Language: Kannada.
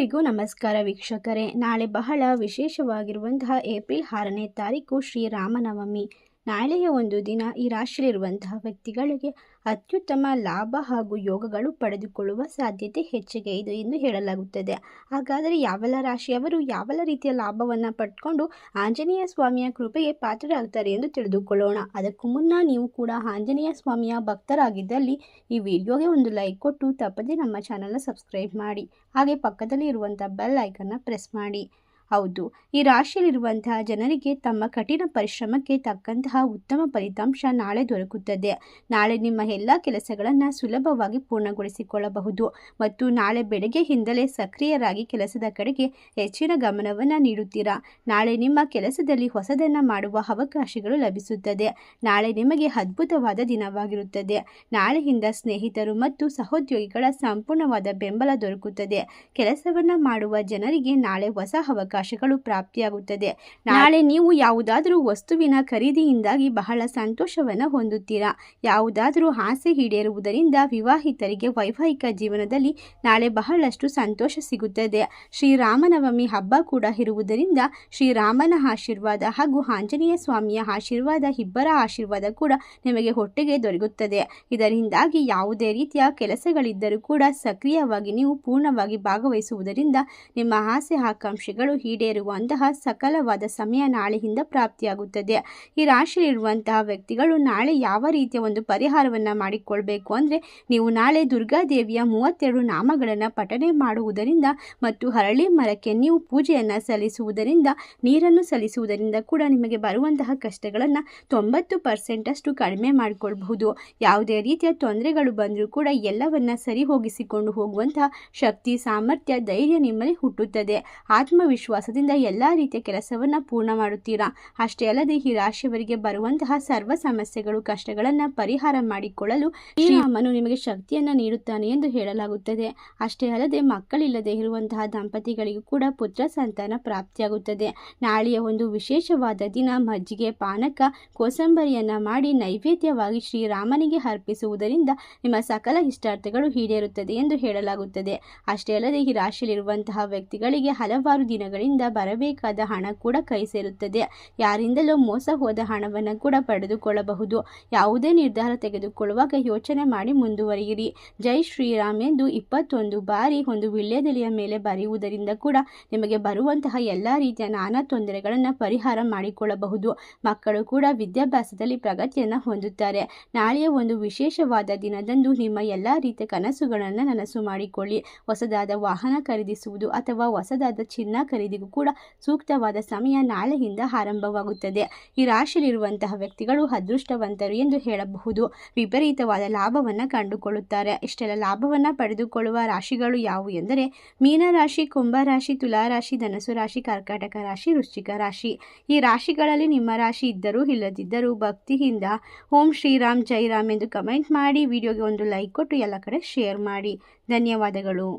ಎಲ್ಲರಿಗೂ ನಮಸ್ಕಾರ ವೀಕ್ಷಕರೇ. ನಾಳೆ ಬಹಳ ವಿಶೇಷವಾಗಿರುವಂತಹ ಏಪ್ರಿಲ್ ಆರನೇ ತಾರೀಕು ಶ್ರೀರಾಮನವಮಿ ನಾಳೆಯ ಒಂದು ದಿನ ಈ ರಾಶಿಯಲ್ಲಿರುವಂತಹ ವ್ಯಕ್ತಿಗಳಿಗೆ ಅತ್ಯುತ್ತಮ ಲಾಭ ಹಾಗೂ ಯೋಗಗಳು ಪಡೆದುಕೊಳ್ಳುವ ಸಾಧ್ಯತೆ ಹೆಚ್ಚಿಗೆ ಇದೆ ಎಂದು ಹೇಳಲಾಗುತ್ತದೆ. ಹಾಗಾದರೆ ಯಾವೆಲ್ಲ ರಾಶಿಯವರು ಯಾವೆಲ್ಲ ರೀತಿಯ ಲಾಭವನ್ನು ಪಡ್ಕೊಂಡು ಆಂಜನೇಯ ಸ್ವಾಮಿಯ ಕೃಪೆಗೆ ಪಾತ್ರರಾಗ್ತಾರೆ ಎಂದು ತಿಳಿದುಕೊಳ್ಳೋಣ. ಅದಕ್ಕೂ ಮುನ್ನ ನೀವು ಕೂಡ ಆಂಜನೇಯ ಸ್ವಾಮಿಯ ಭಕ್ತರಾಗಿದ್ದಲ್ಲಿ ಈ ವಿಡಿಯೋಗೆ ಒಂದು ಲೈಕ್ ಕೊಟ್ಟು ತಪ್ಪದೇ ನಮ್ಮ ಚಾನಲ್ನ ಸಬ್ಸ್ಕ್ರೈಬ್ ಮಾಡಿ. ಹಾಗೆ ಪಕ್ಕದಲ್ಲಿ ಇರುವಂಥ ಬೆಲ್ ಐಕನ್ನ ಪ್ರೆಸ್ ಮಾಡಿ. ಹೌದು. ಈ ರಾಶಿಯಲ್ಲಿರುವಂತಹ ಜನರಿಗೆ ತಮ್ಮ ಕಠಿಣ ಪರಿಶ್ರಮಕ್ಕೆ ತಕ್ಕಂತಹ ಉತ್ತಮ ಫಲಿತಾಂಶ ನಾಳೆ ದೊರಕುತ್ತದೆ. ನಾಳೆ ನಿಮ್ಮ ಎಲ್ಲ ಕೆಲಸಗಳನ್ನು ಸುಲಭವಾಗಿ ಪೂರ್ಣಗೊಳಿಸಿಕೊಳ್ಳಬಹುದು. ಮತ್ತು ನಾಳೆ ಬೆಳಗ್ಗೆ ಹಿಂದಲೇ ಸಕ್ರಿಯರಾಗಿ ಕೆಲಸದ ಕಡೆಗೆ ಹೆಚ್ಚಿನ ಗಮನವನ್ನು ನೀಡುತ್ತೀರಾ? ನಾಳೆ ನಿಮ್ಮ ಕೆಲಸದಲ್ಲಿ ಹೊಸದನ್ನು ಮಾಡುವ ಅವಕಾಶಗಳು ಲಭಿಸುತ್ತದೆ. ನಾಳೆ ನಿಮಗೆ ಅದ್ಭುತವಾದ ದಿನವಾಗಿರುತ್ತದೆ. ನಾಳೆಯಿಂದ ಸ್ನೇಹಿತರು ಮತ್ತು ಸಹೋದ್ಯೋಗಿಗಳ ಸಂಪೂರ್ಣವಾದ ಬೆಂಬಲ ದೊರಕುತ್ತದೆ. ಕೆಲಸವನ್ನು ಮಾಡುವ ಜನರಿಗೆ ನಾಳೆ ಹೊಸ ಅವಕಾಶ ಅವಕಾಶಗಳು ಪ್ರಾಪ್ತಿಯಾಗುತ್ತದೆ. ನಾಳೆ ನೀವು ಯಾವುದಾದರೂ ವಸ್ತುವಿನ ಖರೀದಿಯಿಂದಾಗಿ ಬಹಳ ಸಂತೋಷವನ್ನು ಹೊಂದುತ್ತೀರಾ? ಯಾವುದಾದರೂ ಆಸೆ ಈಡೇರುವುದರಿಂದ ವಿವಾಹಿತರಿಗೆ ವೈವಾಹಿಕ ಜೀವನದಲ್ಲಿ ನಾಳೆ ಬಹಳಷ್ಟು ಸಂತೋಷ ಸಿಗುತ್ತದೆ. ಶ್ರೀರಾಮನವಮಿ ಹಬ್ಬ ಕೂಡ ಇರುವುದರಿಂದ ಶ್ರೀರಾಮನ ಆಶೀರ್ವಾದ ಹಾಗೂ ಆಂಜನೇಯ ಸ್ವಾಮಿಯ ಆಶೀರ್ವಾದ ಇಬ್ಬರ ಆಶೀರ್ವಾದ ಕೂಡ ನಿಮಗೆ ಹೊಟ್ಟೆಗೆ ದೊರೆಯುತ್ತದೆ. ಇದರಿಂದಾಗಿ ಯಾವುದೇ ರೀತಿಯ ಕೆಲಸಗಳಿದ್ದರೂ ಕೂಡ ಸಕ್ರಿಯವಾಗಿ ನೀವು ಪೂರ್ಣವಾಗಿ ಭಾಗವಹಿಸುವುದರಿಂದ ನಿಮ್ಮ ಆಸೆ ಆಕಾಂಕ್ಷೆಗಳು ಈಡೇರುವಂತಹ ಸಕಲವಾದ ಸಮಯ ನಾಳೆಯಿಂದ ಪ್ರಾಪ್ತಿಯಾಗುತ್ತದೆ. ಈ ರಾಶಿಯಲ್ಲಿರುವಂತಹ ವ್ಯಕ್ತಿಗಳು ನಾಳೆ ಯಾವ ರೀತಿಯ ಒಂದು ಪರಿಹಾರವನ್ನು ಮಾಡಿಕೊಳ್ಬೇಕು ಅಂದರೆ ನೀವು ನಾಳೆ ದುರ್ಗಾದೇವಿಯ ಮೂವತ್ತೆರಡು ನಾಮಗಳನ್ನು ಪಠನೆ ಮಾಡುವುದರಿಂದ ಮತ್ತು ಹರಳಿ ಮರಕ್ಕೆ ನೀವು ಪೂಜೆಯನ್ನು ಸಲ್ಲಿಸುವುದರಿಂದ, ನೀರನ್ನು ಸಲ್ಲಿಸುವುದರಿಂದ ಕೂಡ ನಿಮಗೆ ಬರುವಂತಹ ಕಷ್ಟಗಳನ್ನು ತೊಂಬತ್ತು ಪರ್ಸೆಂಟಷ್ಟು ಕಡಿಮೆ ಮಾಡಿಕೊಳ್ಬಹುದು. ಯಾವುದೇ ರೀತಿಯ ತೊಂದರೆಗಳು ಬಂದರೂ ಕೂಡ ಎಲ್ಲವನ್ನ ಸರಿ ಹೋಗಿಸಿಕೊಂಡು ಹೋಗುವಂತಹ ಶಕ್ತಿ, ಸಾಮರ್ಥ್ಯ, ಧೈರ್ಯ ನಿಮ್ಮಲ್ಲಿ ಹುಟ್ಟುತ್ತದೆ. ಆತ್ಮವಿಶ್ವಾಸದಿಂದ ಎಲ್ಲ ರೀತಿಯ ಕೆಲಸವನ್ನು ಪೂರ್ಣ ಮಾಡುತ್ತೀರಾ? ಅಷ್ಟೇ ಅಲ್ಲದೆ ಈ ರಾಶಿಯವರಿಗೆ ಬರುವಂತಹ ಸರ್ವ ಸಮಸ್ಯೆಗಳು ಕಷ್ಟಗಳನ್ನು ಪರಿಹಾರ ಮಾಡಿಕೊಳ್ಳಲು ಶ್ರೀರಾಮನು ನಿಮಗೆ ಶಕ್ತಿಯನ್ನು ನೀಡುತ್ತಾನೆ ಎಂದು ಹೇಳಲಾಗುತ್ತದೆ. ಅಷ್ಟೇ ಅಲ್ಲದೆ ಮಕ್ಕಳಿಲ್ಲದೆ ಇರುವಂತಹ ದಂಪತಿಗಳಿಗೂ ಕೂಡ ಪುತ್ರ ಸಂತಾನ ಪ್ರಾಪ್ತಿಯಾಗುತ್ತದೆ. ನಾಳೆಯ ಒಂದು ವಿಶೇಷವಾದ ದಿನ ಮಜ್ಜಿಗೆ ಪಾನಕ ಕೋಸಂಬರಿಯನ್ನು ಮಾಡಿ ನೈವೇದ್ಯವಾಗಿ ಶ್ರೀರಾಮನಿಗೆ ಅರ್ಪಿಸುವುದರಿಂದ ನಿಮ್ಮ ಸಕಲ ಇಷ್ಟಾರ್ಥಗಳು ಈಡೇರುತ್ತದೆ ಎಂದು ಹೇಳಲಾಗುತ್ತದೆ. ಅಷ್ಟೇ ಅಲ್ಲದೆ ಈ ರಾಶಿಯಲ್ಲಿರುವಂತಹ ವ್ಯಕ್ತಿಗಳಿಗೆ ಹಲವಾರು ದಿನಗಳಿಂದ ಬರಬೇಕಾದ ಹಣ ಕೂಡ ಕೈ ಸೇರುತ್ತದೆ. ಯಾರಿಂದಲೂ ಮೋಸ ಹೋದ ಹಣವನ್ನು ಕೂಡ ಪಡೆದುಕೊಳ್ಳಬಹುದು. ಯಾವುದೇ ನಿರ್ಧಾರ ತೆಗೆದುಕೊಳ್ಳುವಾಗ ಯೋಚನೆ ಮಾಡಿ ಮುಂದುವರಿಯಿರಿ. ಜೈ ಶ್ರೀರಾಮ್ ಎಂದು ಇಪ್ಪತ್ತೊಂದು ಬಾರಿ ಒಂದು ವಿಳ್ಯದೆಲೆಯ ಮೇಲೆ ಬರೆಯುವುದರಿಂದ ಕೂಡ ನಿಮಗೆ ಬರುವಂತಹ ಎಲ್ಲ ರೀತಿಯ ನಾನಾ ತೊಂದರೆಗಳನ್ನು ಪರಿಹಾರ ಮಾಡಿಕೊಳ್ಳಬಹುದು. ಮಕ್ಕಳು ಕೂಡ ವಿದ್ಯಾಭ್ಯಾಸದಲ್ಲಿ ಪ್ರಗತಿಯನ್ನು ಹೊಂದುತ್ತಾರೆ. ನಾಳೆಯ ಒಂದು ವಿಶೇಷವಾದ ದಿನದಂದು ನಿಮ್ಮ ಎಲ್ಲ ರೀತಿಯ ಕನಸುಗಳನ್ನು ನನಸು ಮಾಡಿಕೊಳ್ಳಿ. ಹೊಸದಾದ ವಾಹನ ಖರೀದಿಸುವುದು ಅಥವಾ ಹೊಸದಾದ ಚಿನ್ನ ಖರೀದಿಗೂ ಕೂಡ ಸೂಕ್ತವಾದ ಸಮಯ ನಾಳೆಯಿಂದ ಆರಂಭವಾಗುತ್ತದೆ. ಈ ರಾಶಿಯಲ್ಲಿರುವಂತಹ ವ್ಯಕ್ತಿಗಳು ಅದೃಷ್ಟವಂತರು ಎಂದು ಹೇಳಬಹುದು. ವಿಪರೀತವಾದ ಲಾಭವನ್ನು ಕಂಡುಕೊಳ್ಳುತ್ತಾರೆ. ಇಷ್ಟೆಲ್ಲ ಲಾಭವನ್ನು ಪಡೆದುಕೊಳ್ಳುವ ರಾಶಿಗಳು ಯಾವುವು ಎಂದರೆ ಮೀನರಾಶಿ ಕುಂಭರಾಶಿ ತುಲಾರಾಶಿ ಧನಸು ರಾಶಿ, ಕರ್ಕಾಟಕ ರಾಶಿ, ವೃಶ್ಚಿಕ ರಾಶಿ. ಈ ರಾಶಿಗಳಲ್ಲಿ ನಿಮ್ಮ ರಾಶಿ ಇದ್ದರೂ ಇಲ್ಲದಿದ್ದರೂ ಭಕ್ತಿಯಿಂದ ಓಂ ಶ್ರೀರಾಮ್ ಜೈರಾಮ್ ಎಂದು ಕಮೆಂಟ್ ಮಾಡಿ, ವಿಡಿಯೋಗೆ ಒಂದು ಲೈಕ್ ಕೊಟ್ಟು ಎಲ್ಲ ಕಡೆ ಶೇರ್ ಮಾಡಿ. ಧನ್ಯವಾದಗಳು.